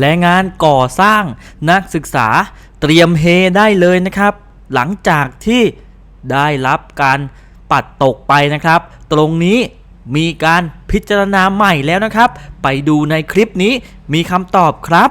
แรงงานก่อสร้างนักศึกษาเตรียมเฮได้เลยนะครับ หลังจากที่ได้รับการปัดตกไปนะครับ ตรงนี้มีการพิจารณาใหม่แล้วนะครับ ไปดูในคลิปนี้มีคำตอบครับ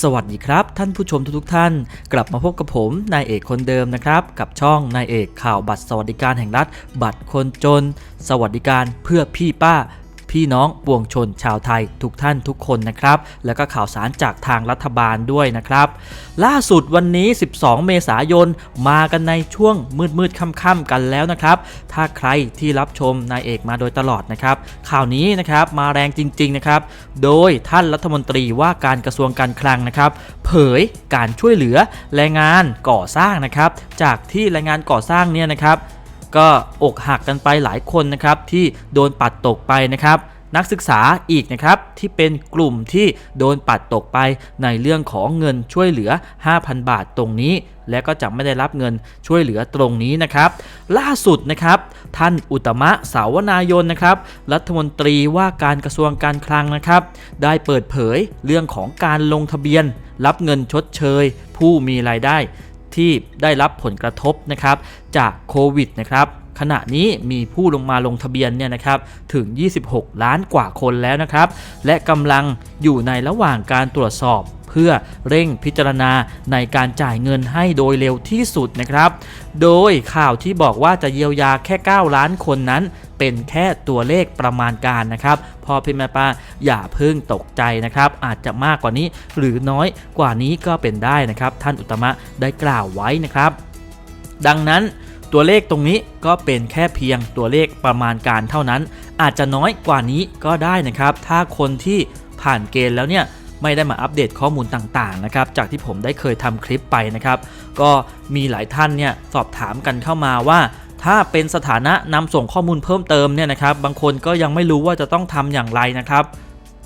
สวัสดีครับ ท่านผู้ชมทุกๆท่าน กลับมาพบกับผมนายเอกคนเดิมนะครับ กับช่องนายเอกข่าวบัตรสวัสดิการแห่งรัฐ บัตรคนจน สวัสดิการเพื่อพี่ป้า พี่น้องปวงชนชาวไทยทุกท่านทุกคนนะครับ แล้วก็ข่าวสารจากทางรัฐบาลด้วยนะครับ ล่าสุดวันนี้ 12 เมษายนมากันในช่วงมืดมืดๆค่ำๆกันแล้วนะครับ ถ้าใครที่รับชมนายเอกมาโดยตลอดนะครับ ข่าวนี้นะครับมาแรงจริง ๆนะครับ โดยท่านรัฐมนตรีว่าการกระทรวงการคลังนะครับ เผยการช่วยเหลือแรงงานก่อสร้างนะครับ จากที่แรงงานก่อสร้างเนี่ยนะครับ ก็อกหักกันไปหลายคนนะครับที่โดนปัดตกไปนะครับ นักศึกษาอีกนะครับที่เป็นกลุ่มที่โดนปัดตกไปในเรื่องของเงินช่วยเหลือ 5,000 บาทตรงนี้ และก็จะไม่ได้รับเงินช่วยเหลือตรงนี้นะครับ ล่าสุดนะครับ ท่านอุตมะสาวนายนนะครับ รัฐมนตรีว่าการกระทรวงการคลังนะครับ ได้เปิดเผยเรื่องของการลงทะเบียน รับเงินชดเชย ผู้มีรายได้ ที่ได้รับผลกระทบนะครับจากโควิดนะครับขณะนี้มีผู้ลงมาลงทะเบียนเนี่ยนะครับถึง 26 ล้านกว่าคนแล้วนะครับ และกำลังอยู่ในระหว่างการตรวจสอบเพื่อเร่งพิจารณาในการจ่ายเงินให้โดยเร็วที่สุดนะครับ โดยข่าวที่บอกว่าจะเยียวยาแค่ 9 ล้านคนนั้น เป็นแค่ตัวเลขประมาณการนะครับพอพี่แม่ป้าอย่าเพิ่งตกใจนะครับ อาจจะมากกว่านี้หรือน้อยกว่านี้ก็เป็นได้นะครับ ท่านอุตตมะได้กล่าวไว้นะครับ ดังนั้นตัวเลขตรงนี้ก็เป็นแค่เพียงตัวเลขประมาณการเท่านั้น อาจจะน้อยกว่านี้ก็ได้นะครับ ถ้าคนที่ผ่านเกณฑ์แล้วเนี่ยไม่ได้มาอัปเดตข้อมูลต่างๆนะครับ จากที่ผมได้เคยทำคลิปไปนะครับ ก็มีหลายท่านเนี่ยสอบถามกันเข้ามาว่า ถ้าเป็นสถานะนำส่งข้อมูลเพิ่มเติมเนี่ยนะครับบางคนก็ยังไม่รู้ว่าจะต้องทำอย่างไรนะครับ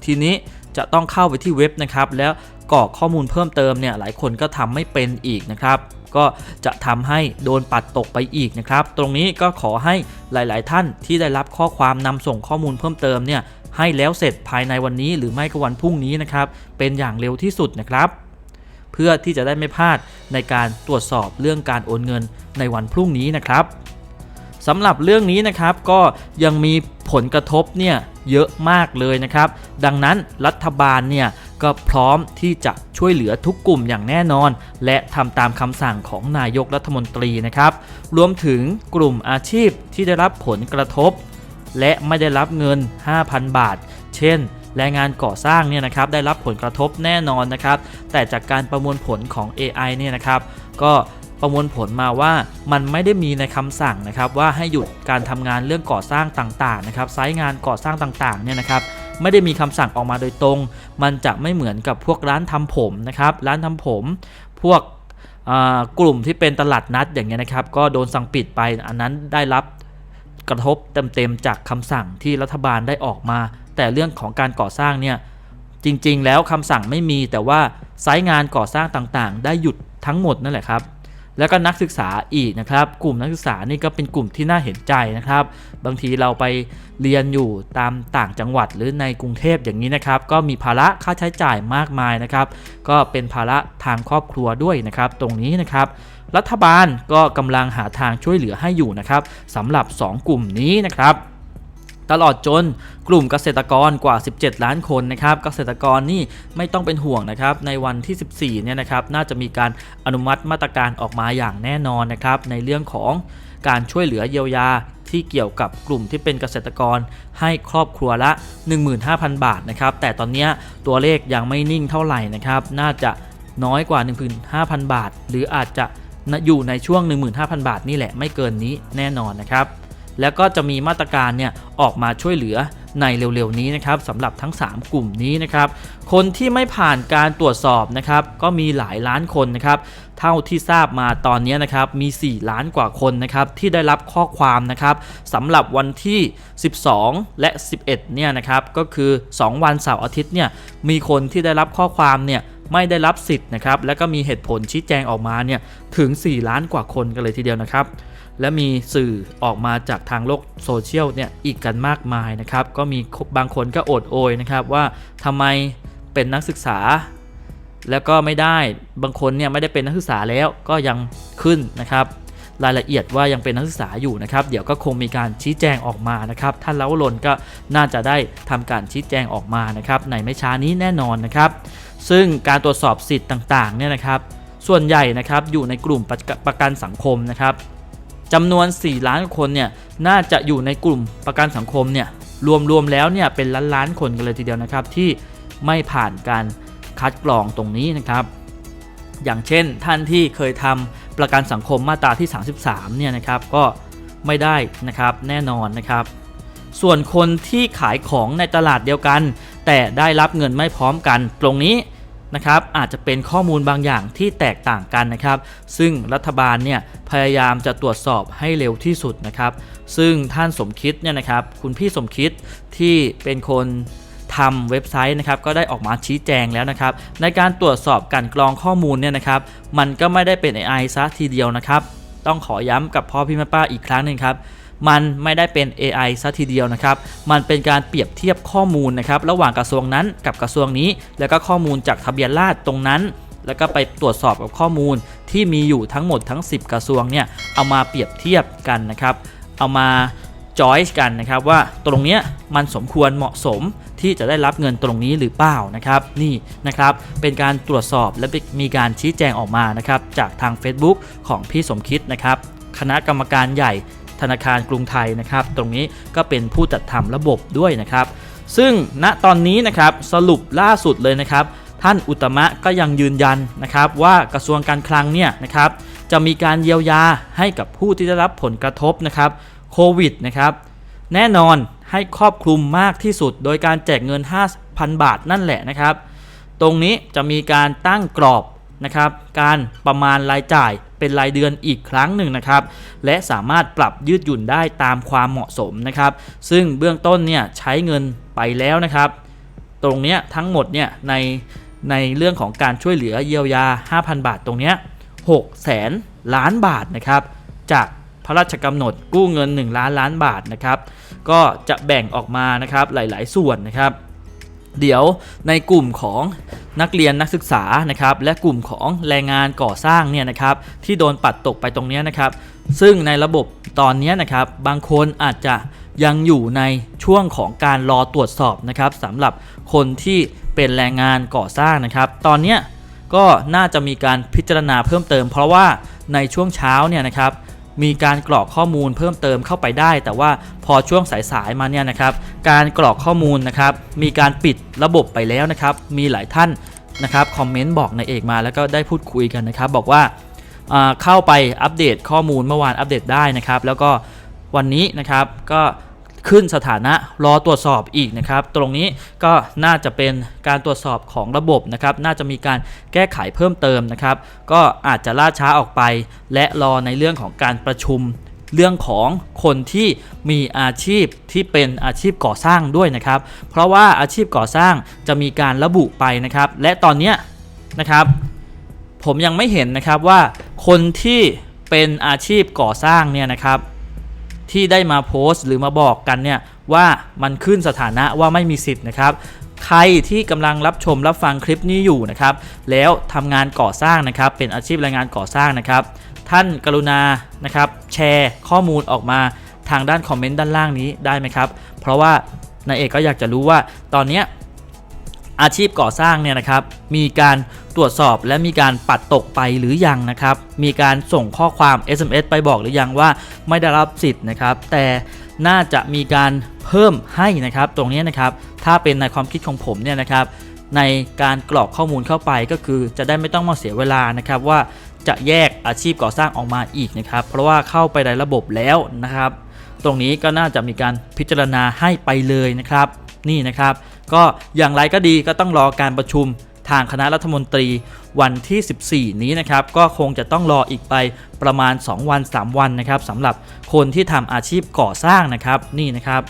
ทีนี้จะต้องเข้าไปที่เว็บนะครับแล้วกรอกข้อมูลเพิ่มเติมเนี่ยหลายคนก็ทำไม่เป็นอีกนะครับ ก็จะทำให้โดนปัดตกไปอีกนะครับ ตรงนี้ก็ขอให้หลาย ๆ ท่านที่ได้รับข้อความนำส่งข้อมูลเพิ่มเติมเนี่ยให้แล้วเสร็จภายในวันนี้หรือไม่ก็วันพรุ่งนี้นะครับ เป็นอย่างเร็วที่สุดนะครับ เพื่อที่จะได้ไม่พลาดในการตรวจสอบเรื่องการโอนเงินในวันพรุ่งนี้นะครับ สำหรับเรื่องนี้นะครับก็ยังมีผลกระทบเนี่ยเยอะมากเลยนะครับ ดังนั้นรัฐบาลเนี่ยก็พร้อมที่จะช่วยเหลือทุกกลุ่มอย่างแน่นอน และทำตามคำสั่งของนายกรัฐมนตรีนะครับ รวมถึงกลุ่มอาชีพที่ได้รับผลกระทบ และไม่ได้รับเงิน 5,000 บาท เช่นแรงงานก่อสร้างเนี่ยนะครับได้รับผลกระทบแน่นอนนะครับ แต่จากการประมวลผลของ AI เนี่ยนะครับ ก็ ประมวลผลมาว่ามันไม่ได้มีในคำสั่งนะครับว่าให้หยุดการทำงานเรื่องก่อสร้างต่างๆนะครับไซต์งานก่อสร้างต่างๆเนี่ยนะครับไม่ได้มีคำสั่งออกมาโดยตรง มันจะไม่เหมือนกับพวกร้านทำผมนะครับร้านทำผมพวกกลุ่มที่เป็นตลาดนัดอย่างเงี้ยนะครับ ก็โดนสั่งปิดไปอันนั้นได้รับกระทบเต็มๆจากคำสั่งที่รัฐบาลได้ออกมา แต่เรื่องของการก่อสร้างเนี่ยจริงๆ แล้วคำสั่งไม่มีแต่ว่าไซต์งานก่อสร้างต่างๆ ได้หยุดทั้งหมดนั่นแหละครับ แล้วก็นักศึกษาอีกนะครับ กลุ่มนักศึกษานี่ก็เป็นกลุ่มที่น่าเห็นใจนะครับ บางทีเราไปเรียนอยู่ตามต่างจังหวัดหรือในกรุงเทพอย่างนี้นะครับ ก็มีภาระค่าใช้จ่ายมากมายนะครับ ก็เป็นภาระทางครอบครัวด้วยนะครับ ตรงนี้นะครับรัฐบาลก็กำลังหาทางช่วยเหลือให้อยู่นะครับสำหรับ 2 กลุ่มนี้นะครับ ตลอดจนกลุ่มเกษตรกรกว่า 17 ล้านคนนะครับเกษตรกรนี่ไม่ต้องเป็นห่วงนะครับในวันที่ 14 เนี่ยนะครับน่าจะมีการอนุมัติมาตรการออกมาอย่างแน่นอนนะครับในเรื่องของการช่วยเหลือเยียวยาที่เกี่ยวกับกลุ่มที่เป็นเกษตรกรให้ครอบครัวละ 15,000 บาทนะครับแต่ตอนนี้ตัวเลขยังไม่นิ่งเท่าไหร่นะครับน่าจะน้อยกว่า 15,000 บาท หรืออาจจะอยู่ในช่วง 15,000 บาทนี่แหละไม่เกินนี้แน่นอนนะครับ แล้วก็จะมีมาตรการเนี่ยออกมาช่วยเหลือในเร็วๆนี้นะครับสำหรับทั้ง 3 กลุ่มนี้นะครับคนที่ไม่ผ่านการตรวจสอบนะครับก็มีหลายล้านคนนะครับเท่าที่ทราบมาตอนนี้นะครับมี 4 ล้านกว่าคนนะครับที่ได้รับข้อความนะครับสำหรับวันที่ 12 และ 11 เนี่ยนะครับก็คือ 2 วันเสาร์อาทิตย์เนี่ยมีคนที่ได้รับข้อความเนี่ยไม่ได้รับสิทธิ์นะครับและก็มีเหตุผลชี้แจงออกมาเนี่ยถึง 4 ล้านกว่าคนกันเลยทีเดียวนะครับ และมีสื่อออกมาจากทางโลกโซเชียลเนี่ยอีกกันมากมายนะครับ ก็มีบางคนก็โอดโอยนะครับว่าทำไมเป็นนักศึกษา แล้วก็ไม่ได้บางคนเนี่ยไม่ได้เป็นนักศึกษาแล้วก็ยังขึ้นนะครับรายละเอียดว่ายังเป็นนักศึกษาอยู่นะครับ เดี๋ยวก็คงมีการชี้แจงออกมานะครับ ท่านเล้าลนก็น่าจะได้ทำการชี้แจงออกมานะครับ ในไม่ช้านี้แน่นอนนะครับ ซึ่งการตรวจสอบสิทธิ์ต่างๆเนี่ยนะครับ ส่วนใหญ่นะครับอยู่ในกลุ่มประประกันสังคมนะครับ จำนวน 4 ล้านคนเนี่ยน่าจะอยู่ในกลุ่มประกันสังคมเนี่ยรวมๆแล้วเนี่ยเป็นล้านล้านคนกันเลยทีเดียวนะครับ ที่ไม่ผ่านการคัดกรองตรงนี้นะครับ อย่างเช่นท่านที่เคยทำประกันสังคมมาตราที่ 33เนี่ยนะครับก็ไม่ได้นะครับแน่นอนนะครับ ส่วนคนที่ขายของในตลาดเดียวกัน แต่ได้รับเงินไม่พร้อมกัน ตรงนี้ นะครับอาจจะเป็นข้อมูลบางอย่างที่แตกต่างกันนะครับ ซึ่งรัฐบาลเนี่ยพยายามจะตรวจสอบให้เร็วที่สุดนะครับ ซึ่งท่านสมคิดเนี่ยนะครับ คุณพี่สมคิดที่เป็นคนทำเว็บไซต์นะครับก็ได้ออกมาชี้แจงแล้วนะครับ ในการตรวจสอบการกรองข้อมูลเนี่ยนะครับ มันก็ไม่ได้เป็น AI ซะทีเดียวนะครับ ต้องขอย้ำกับพ่อพี่แม่ป้าอีกครั้งหนึ่งครับ มันไม่ได้เป็น AI ซะทีเดียวนะครับ มันเป็นการเปรียบเทียบข้อมูลนะครับระหว่างกระทรวงนั้นกับกระทรวงนี้ แล้วก็ข้อมูลจากทะเบียนราษฎร์ตรงนั้น แล้วก็ไปตรวจสอบกับข้อมูลที่มีอยู่ทั้งหมดทั้ง 10 กระทรวงเนี่ยเอามาเปรียบเทียบกันนะครับ เอามาจอยกันนะครับว่าตรงเนี้ยมันสมควรเหมาะสมที่จะได้รับเงินตรงนี้หรือเปล่านะครับ นี่นะครับเป็นการตรวจสอบและมีการชี้แจงออกมานะครับจากทาง Facebook ของพี่สมคิดนะครับ คณะกรรมการใหญ่ ธนาคารกรุงไทยนะครับ ตรงนี้ก็เป็นผู้จัดทำระบบด้วยนะครับ ซึ่งณตอนนี้นะครับสรุปล่าสุดเลยนะครับ ท่านอุตมะก็ยังยืนยันนะครับว่ากระทรวงการคลังเนี่ยนะครับจะมีการเยียวยาให้กับผู้ที่ได้รับผลกระทบนะครับโควิดนะครับแน่นอนให้ครอบคลุมมากที่สุด โดยการแจกเงิน 5,000 บาทนั่นแหละนะครับ ตรงนี้จะมีการตั้งกรอบนะครับ การประมาณรายจ่าย เป็นรายเดือนอีกครั้งหนึ่งนะครับ และสามารถปรับยืดหยุ่นได้ตามความเหมาะสมนะครับ ซึ่งเบื้องต้นเนี่ยใช้เงินไปแล้วนะครับ ตรงเนี้ยทั้งหมดเนี่ยในในเรื่องของการช่วยเหลือเยียวยา 5,000 บาทตรงเนี้ย6แสนล้านบาทนะครับ จากพระราชกำหนดกู้เงิน 1 ล้านล้านบาทนะครับ ก็จะแบ่งออกมานะครับหลาย ๆ ส่วนนะครับ เดี๋ยวในกลุ่มของนักเรียนนักศึกษานะครับและกลุ่มของแรงงานก่อสร้างเนี่ยนะครับที่โดนปัดตกไปตรงนี้นะครับ ซึ่งในระบบตอนนี้นะครับบางคนอาจจะยังอยู่ในช่วงของการรอตรวจสอบนะครับสำหรับคนที่เป็นแรงงานก่อสร้างนะครับ ตอนนี้ก็น่าจะมีการพิจารณาเพิ่มเติม เพราะว่าในช่วงเช้าเนี่ยนะครับ มีการกรอกข้อมูลเพิ่มเติมเข้าไปได้ แต่ว่าพอช่วงสายๆมาเนี่ยนะครับ การกรอกข้อมูลนะครับ มีการปิดระบบไปแล้วนะครับ มีหลายท่านนะครับคอมเมนต์บอกในเอกมาแล้วก็ได้พูดคุยกันนะครับ บอกว่าเข้าไปอัปเดตข้อมูลเมื่อวานอัปเดตได้นะครับ แล้วก็วันนี้นะครับก็ ขึ้นสถานะรอตรวจสอบอีกนะครับ ตรงนี้ก็น่าจะเป็นการตรวจสอบของระบบนะครับ น่าจะมีการแก้ไขเพิ่มเติมนะครับ ก็อาจจะล่าช้าออกไป และรอในเรื่องของการประชุมเรื่องของคนที่มีอาชีพที่เป็นอาชีพก่อสร้างด้วยนะครับ เพราะว่าอาชีพก่อสร้างจะมีการระบุไปนะครับ และตอนนี้นะครับ ผมยังไม่เห็นนะครับว่าคนที่เป็นอาชีพก่อสร้างเนี่ยนะครับ ที่ได้มาโพสต์หรือมาบอกกันเนี่ยว่ามันขึ้นสถานะว่าไม่มีสิทธิ์นะครับใครที่กำลังรับชมรับฟังคลิปนี้อยู่นะครับ แล้วทำงานก่อสร้างนะครับ เป็นอาชีพแรงงานก่อสร้างนะครับ ท่านกรุณานะครับ แชร์ข้อมูลออกมาทางด้านคอมเมนต์ด้านล่างนี้ได้ไหมครับ เพราะว่านายเอกก็อยากจะรู้ว่าตอนนี้อาชีพก่อสร้างเนี่ยนะครับ มีการ ตรวจสอบและมีการปัดตกไปหรือยังนะครับ มีการส่งข้อความ SMS ไปบอกหรือยังว่าไม่ได้รับสิทธิ์นะครับ แต่น่าจะมีการเพิ่มให้นะครับ ตรงนี้นะครับ ถ้าเป็นในความคิดของผมเนี่ยนะครับ ในการกรอกข้อมูลเข้าไปก็คือจะได้ไม่ต้องมาเสียเวลานะครับว่าจะแยกอาชีพก่อสร้างออกมาอีกนะครับ เพราะว่าเข้าไปในระบบแล้วนะครับ ตรงนี้ก็น่าจะมีการพิจารณาให้ไปเลยนะครับ นี่นะครับ ก็อย่างไรก็ดีก็ต้องรอการประชุม ทางคณะรัฐมนตรีวันที่ 14 นี้นะครับ ก็คงจะต้องรออีกไปประมาณ 2 วัน 3 วันนะครับสำหรับคนที่ทำอาชีพก่อสร้างนะครับนี่นะครับ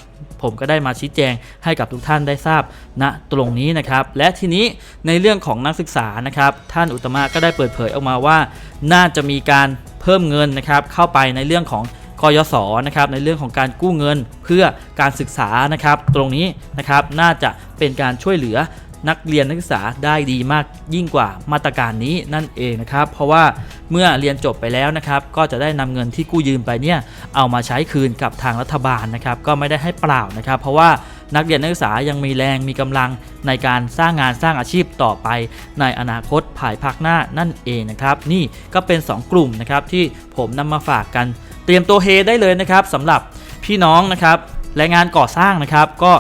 ผมก็ได้มาชี้แจงให้กับทุกท่านได้ทราบณตรงนี้นะครับ และทีนี้ในเรื่องของนักศึกษานะครับ ท่านอุตมะก็ได้เปิดเผยออกมาว่า น่าจะมีการเพิ่มเงินนะครับ เข้าไปในเรื่องของกยศนะครับในเรื่องของการกู้เงินเพื่อการศึกษานะครับ ตรงนี้นะครับน่าจะเป็นการช่วยเหลือ นักเรียนนักศึกษาได้ดีมากยิ่งกว่ามาตรการนี้นั่นเองนะครับ เพราะว่าเมื่อเรียนจบไปแล้วนะครับ ก็จะได้นำเงินที่กู้ยืมไปเนี่ยเอามาใช้คืนกับทางรัฐบาลนะครับ ก็ไม่ได้ให้เปล่านะครับ เพราะว่านักเรียนนักศึกษายังมีแรงมีกำลังในการสร้างงานสร้างอาชีพต่อไป ในอนาคตภายภาคหน้านั่นเองนะครับ นี่ก็เป็น 2 กลุ่มนะครับที่ผมนำมาฝากกัน เตรียมตัวเฮได้เลยนะครับสำหรับพี่น้องนะครับแรงงานก่อสร้างนะครับ ก็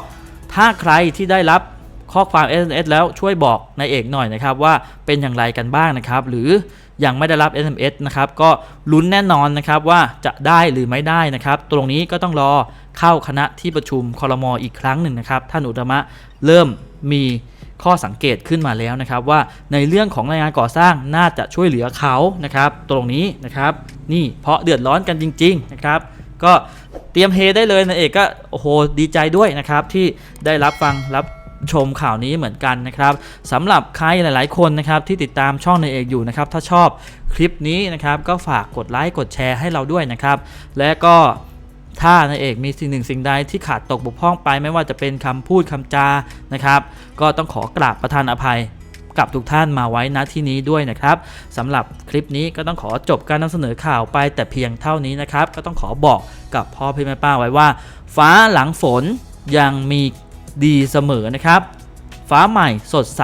ถ้าใครที่ได้รับ ข้อความ SMS แล้วช่วยบอกนายเอกหน่อยนะครับว่าเป็นอย่างไรกันบ้างนะครับ หรือยังไม่ได้รับ SMS นะครับก็ลุ้นแน่นอนนะครับว่าจะได้หรือไม่ได้นะครับ ตรงนี้ก็ต้องรอเข้าคณะที่ประชุมคอรมออีกครั้งหนึ่งนะครับท่านอุตมะเริ่มมีข้อสังเกตขึ้นมาแล้วนะครับ ว่าในเรื่องของแรงงานก่อสร้างน่าจะช่วยเหลือเขานะครับ ตรงนี้นะครับ นี่เพราะเดือดร้อนกันจริง ๆ นะครับ ก็เตรียมเฮได้เลยนะเอกก็โอ้โหดีใจด้วยนะครับ ที่ได้รับฟังรับ ชมข่าวนี้เหมือนกันนะครับสำหรับใครหลาย ๆ คนนะครับที่ติดตามช่องในเอกอยู่นะครับถ้าชอบคลิปนี้นะครับก็ฝากกดไลค์กดแชร์ให้เราด้วยนะครับและก็ถ้านายเอกมีสิ่งหนึ่งสิ่งใดที่ขาดตกบกพร่องไปไม่ว่าจะเป็นคำพูดคำจานะครับ ก็ต้องขอกราบประทานอภัยกับทุกท่านมาไว้ณที่นี้ด้วยนะครับสำหรับคลิปนี้ก็ต้องขอจบการนำเสนอข่าวไปแต่เพียงเท่านี้นะครับ ก็ต้องขอบอกกับพ่อพี่แม่ป้าไว้ว่า ฟ้าหลังฝนยังมี ดีเสมอนะครับ ฟ้าใหม่สดใส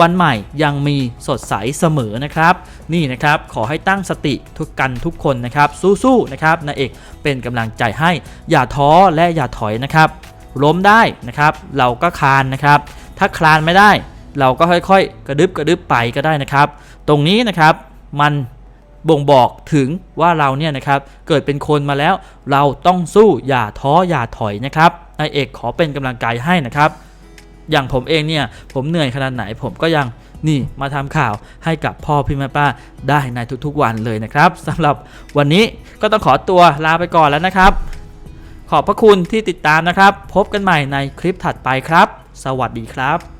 วันใหม่ยังมีสดใสเสมอนะครับ นี่นะครับขอให้ตั้งสติทุกกันทุกคนนะครับ สู้ๆนะครับนาเอกเป็นกำลังใจให้อย่าท้อและอย่าถอยนะครับล้มได้นะครับ เราก็คลานนะครับ ถ้าคลานไม่ได้ เราก็ค่อยๆ กระดึบกระดึบไปก็ได้นะครับ ตรงนี้นะครับมันบ่งบอกถึงว่าเราเนี่ยนะครับเกิดเป็นคนมาแล้ว เราต้องสู้อย่าท้ออย่าถอยนะครับ นายเอกขอเป็นกำลังกายให้นะครับ อย่างผมเองเนี่ยผมเหนื่อยขนาดไหนผมก็ยังนี่มาทำข่าวให้กับพ่อพี่แม่ป้าได้ในทุกๆวันเลยนะครับสำหรับวันนี้ก็ต้องขอตัวลาไปก่อนแล้วนะครับ ขอบพระคุณที่ติดตามนะครับ พบกันใหม่ในคลิปถัดไปครับ สวัสดีครับ